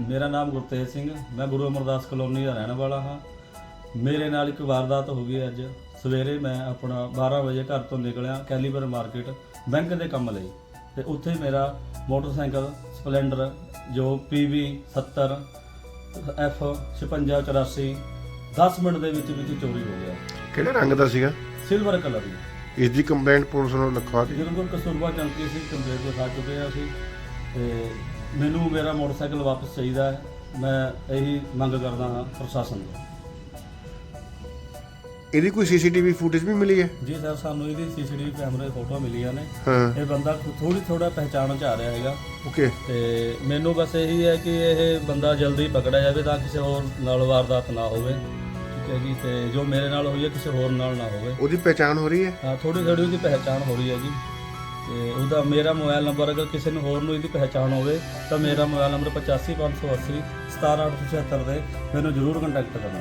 ਮੇਰਾ ਨਾਮ ਗੁਰਤੇਜ ਸਿੰਘ ਮੈਂ ਗੁਰੂ ਅਮਰਦਾਸ ਕਲੋਨੀ ਦਾ ਰਹਿਣ ਵਾਲਾ ਹਾਂ। ਮੇਰੇ ਨਾਲ ਇੱਕ ਵਾਰਦਾਤ ਹੋ ਗਈ ਅੱਜ। ਸਵੇਰੇ ਮੈਂ ਆਪਣਾ 12 ਵਜੇ ਘਰ ਤੋਂ ਨਿਕਲਿਆ ਕੈਲੀਬਰ ਮਾਰਕੀਟ ਬੈਂਕ ਦੇ ਕੰਮ ਲਈ। ਤੇ ਉੱਥੇ ਮੇਰਾ ਮੋਟਰਸਾਈਕਲ ਸਪਲੈਂਡਰ ਜੋ PV 70 F 5684 10 ਮਿੰਟ ਦੇ ਵਿੱਚ ਵਿੱਚ ਚੋਰੀ ਹੋ ਗਿਆ। ਕਿਹੜੇ ਰੰਗ ਦਾ ਸੀਗਾ? ਸਿਲਵਰ ਕਲਰ ਦੀ। ਇਸ ਦੀ ਕੰਪਲੇਂਟ ਪੁਲਿਸ ਨੂੰ ਲਿਖਵਾ ਦਿੱਤੀ ਜਦੋਂ ਕਸੂਰਬਾ ਚੌਂਕੀ ਸੀ ਕੰਪਲੇਂਟ ਲਿਖਾ ਚੁੱਕੇ ਹਾਂ ਅਸੀਂ ਤੇ ਮੈਨੂੰ ਮੇਰਾ ਮੋਟਰਸਾਈਕਲ ਵਾਪਸ ਚਾਹੀਦਾ ਹੈ। ਮੈਂ ਇਹੀ ਮੰਗ ਕਰਦਾ ਹਾਂ ਪ੍ਰਸ਼ਾਸਨ ਤੋਂ। ਇਹਦੀ ਕੋਈ ਸੀਸੀਟੀਵੀ ਫੁਟੇਜ ਵੀ ਮਿਲੀ ਹੈ? ਜੀ ਸਰ ਸਾਨੂੰ ਇਹਦੀ ਸੀਸੀਟੀਵੀ ਕੈਮਰੇ ਫੋਟੋ ਮਿਲੀਆਂ ਨੇ। ਹਾਂ। ਇਹ ਬੰਦਾ ਥੋੜੀ ਥੋੜਾ ਪਹਿਚਾਣ ਚ ਆ ਰਿਹਾ ਹੈਗਾ। ਓਕੇ। ਤੇ ਮੈਨੂੰ ਬਸ ਇਹੀ ਹੈ ਕਿ ਇਹ ਬੰਦਾ ਜਲਦੀ ਪਕੜਿਆ ਜਾਵੇ ਤਾਂ ਕਿਸੇ ਹੋਰ ਨਾਲ ਵਾਰਦਾਤ ਨਾ ਹੋਵੇ। ਠੀਕ ਹੈ ਜੀ ਤੇ ਜੋ ਮੇਰੇ ਨਾਲ ਹੋਈ ਹੈ ਕਿਸੇ ਹੋਰ ਨਾਲ ਨਾ ਹੋਵੇ। ਉਹਦੀ ਪਹਿਚਾਣ ਹੋ ਰਹੀ ਹੈ? ਹਾਂ ਥੋੜੀ ਥੋੜੀ ਉਹਦੀ ਪਹਿਚਾਣ ਹੋ ਰਹੀ ਹੈ ਜੀ। ਤੇ ਉਹਦਾ ਮੇਰਾ ਮੋਬਾਈਲ ਨੰਬਰ ਅਗਰ ਕਿਸੇ ਨੂੰ ਹੋਰ ਨੂੰ ਇਹਦੀ ਪਹਿਚਾਣ ਹੋਵੇ, ਤਾਂ ਮੇਰਾ ਮੋਬਾਈਲ ਨੰਬਰ 855880 17876 ਦੇ ਮੈਨੂੰ ਜ਼ਰੂਰ ਕੰਟੈਕਟ ਕਰਨਾ।